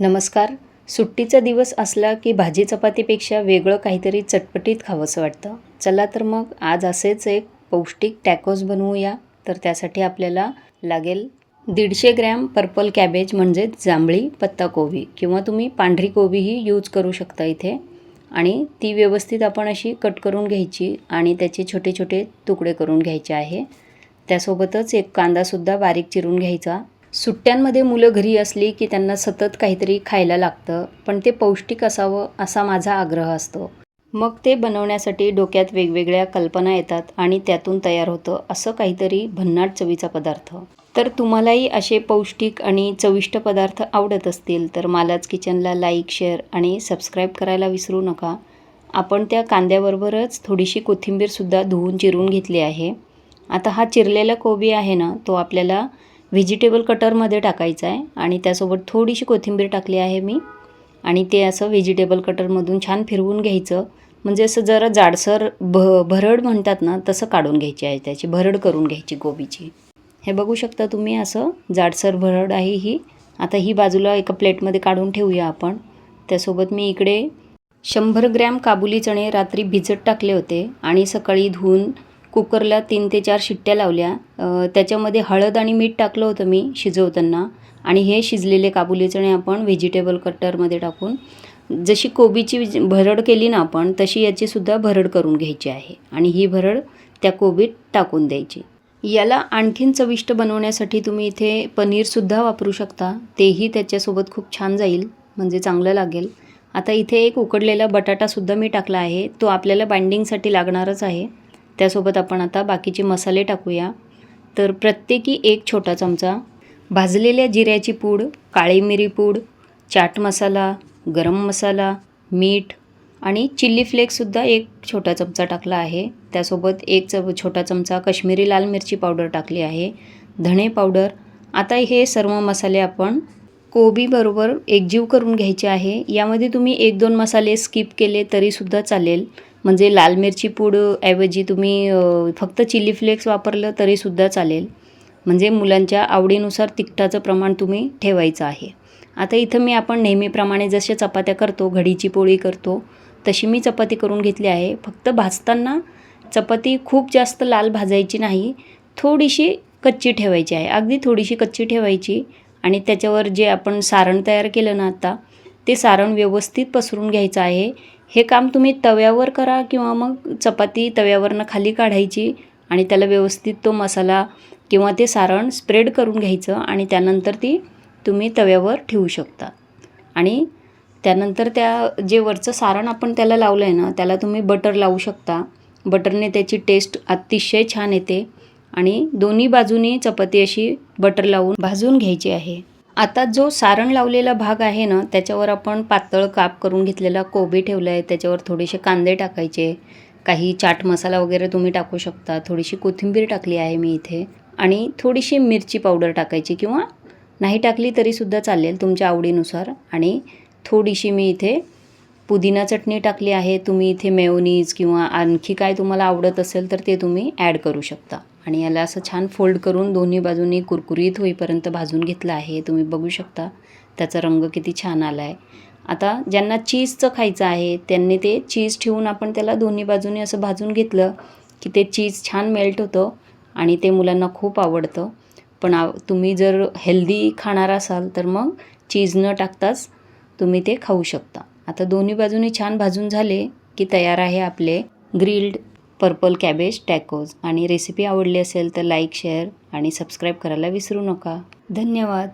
नमस्कार. सुट्टीचा दिवस असला की भाजी चपातीपेक्षा वेगळं काहीतरी चटपटीत खावंसं वाटतं. चला तर मग आज असेच एक पौष्टिक टॅकोज बनवूया. तर त्यासाठी आपल्याला लागेल दीडशे ग्रॅम पर्पल कॅबेज म्हणजे जांभळी पत्ताकोबी किंवा तुम्ही पांढरी कोबीही यूज करू शकता इथे. आणि ती व्यवस्थित आपण अशी कट करून घ्यायची आणि त्याचे छोटे छोटे तुकडे करून घ्यायचे आहे. त्यासोबतच एक कांदासुद्धा बारीक चिरून घ्यायचा. सुट्ट्यांमध्ये मुलं घरी असली की त्यांना सतत काहीतरी खायला लागतं पण ते पौष्टिक असावं असा माझा आग्रह असतो. मग ते बनवण्यासाठी डोक्यात वेगवेगळ्या कल्पना येतात आणि त्यातून तयार होतं असं काहीतरी भन्नाट चवीचा पदार्थ. तर तुम्हालाही असे पौष्टिक आणि चविष्ट पदार्थ आवडत असतील तर मालाच किचनला लाईक शेअर आणि सबस्क्राईब करायला विसरू नका. आपण त्या कांद्याबरोबरच थोडीशी कोथिंबीरसुद्धा धुवून चिरून घेतली आहे. आता हा चिरलेला कोबी आहे ना तो आपल्याला व्हेजिटेबल कटरमध्ये टाकायचं आहे आणि त्यासोबत थोडीशी कोथिंबीर टाकली आहे मी. आणि ते असं व्हेजिटेबल कटरमधून छान फिरवून घ्यायचं. म्हणजे असं जरा जाडसर भ भरड म्हणतात ना तसं काढून घ्यायची आहे त्याची भरड करून घ्यायची गोबीची. हे बघू शकता तुम्ही असं जाडसर भरड आहे ही. आता ही बाजूला एका प्लेटमध्ये काढून ठेवूया आपण. त्यासोबत मी इकडे शंभर ग्रॅम काबुली चणे रात्री भिजत टाकले होते. आणि सकाळी धुवून कुकरला तीन ते चार शिट्ट्या लावल्या. त्याच्यामध्ये हळद आणि मीठ टाकलं होतं मी शिजवताना. आणि हे शिजलेले काबुली चणे आपण व्हेजिटेबल कटरमध्ये टाकून जशी कोबीची भरड केली ना आपण तशी याचीसुद्धा भरड करून घ्यायची आहे. आणि ही भरड त्या कोबीत टाकून द्यायची. याला आणखीन चविष्ट बनवण्यासाठी तुम्ही इथे पनीरसुद्धा वापरू शकता. तेही त्याच्यासोबत खूप छान जाईल म्हणजे चांगलं लागेल. आता इथे एक उकडलेला बटाटासुद्धा मी टाकला आहे. तो आपल्याला बाइंडिंगसाठी लागणारच आहे. त्यासोबत आपण आता बाकीचे मसाले टाकूया. तर प्रत्येकी एक छोटा चमचा भाजलेल्या जिऱ्याची पूड काळी मिरी पूड चाट मसाला गरम मसाला मीठ आणि चिल्ली फ्लेक्ससुद्धा एक छोटा चमचा टाकला आहे. त्यासोबत एक च छोटा चमचा कश्मीरी लाल मिरची पावडर टाकली आहे. धणे पावडर. आता हे सर्व मसाले आपण कोबीबरोबर एकजीव करून घ्यायचे आहे. यामध्ये तुम्ही एक दोन मसाले स्किप केले तरीसुद्धा चालेल. म्हणजे लाल मिरची पूड ऐवजी तुम्ही फक्त चिली फ्लेक्स वापरलं तरीसुद्धा चालेल. म्हणजे मुलांच्या आवडीनुसार तिखटाचं प्रमाण तुम्ही ठेवायचं आहे. आता इथं मी आपण नेहमीप्रमाणे जसे चपात्या करतो घडीची पोळी करतो तशी मी चपाती करून घेतली आहे. फक्त भाजताना चपाती खूप जास्त लाल भाजायची नाही थोडीशी कच्ची ठेवायची आहे. अगदी थोडीशी कच्ची ठेवायची आणि त्याच्यावर जे आपण सारण तयार केलं ना आता ते सारण व्यवस्थित पसरून घ्यायचं आहे. हे काम तुम्ही तव्यावर करा किंवा मग चपाती तव्यावरनं खाली काढायची आणि त्याला व्यवस्थित तो मसाला किंवा ते सारण स्प्रेड करून घ्यायचं आणि त्यानंतर ती तुम्ही तव्यावर ठेवू शकता. आणि त्यानंतर त्या जे वरचं सारण आपण त्याला लावलं आहे ना त्याला तुम्ही बटर लावू शकता. बटरने त्याची टेस्ट अतिशय छान येते. आणि दोन्ही बाजूनी चपाती अशी बटर लावून भाजून घ्यायची आहे. आता जो सारण लावलेला भाग आहे ना त्याच्यावर आपण पातळ काप करून घेतलेला कोबी ठेवला आहे त्याच्यावर थोडेसे कांदे टाकायचे काही चाट मसाला वगैरे तुम्ही टाकू शकता थोडीशी कोथिंबीर टाकली आहे मी इथे आणि थोडीशी मिरची पावडर टाकायची किंवा नाही टाकली तरीसुद्धा चालेल तुमच्या आवडीनुसार आणि थोडीशी मी इथे पुदिना चटणी टाकली आहे तुम्ही इथे मेयोनीज किंवा आणखी काय तुम्हाला आवडत असेल तर ते तुम्ही ॲड करू शकता. आणि याला असं छान फोल्ड करून दोन्ही बाजूनी कुरकुरीत होईपर्यंत भाजून घेतलं आहे. तुम्ही बघू शकता त्याचा रंग किती छान आला आहे आता ज्यांना चीजचं खायचं आहे त्यांनी ते चीज ठेवून आपण त्याला दोन्ही बाजूनी असं भाजून घेतलं की ते चीज छान मेल्ट होतं आणि ते मुलांना खूप आवडतं. पण आव तुम्ही जर हेल्दी खाणार असाल तर मग चीज न टाकताच तुम्ही ते खाऊ शकता. आता दोन्ही बाजूंनी छान भाजून झाले की तयार आहे आपले ग्रिल्ड पर्पल कॅबेज टॅकोज आणि रेसिपी आवडली असेल तर लाईक शेअर आणि सबस्क्राईब करायला विसरू नका. धन्यवाद.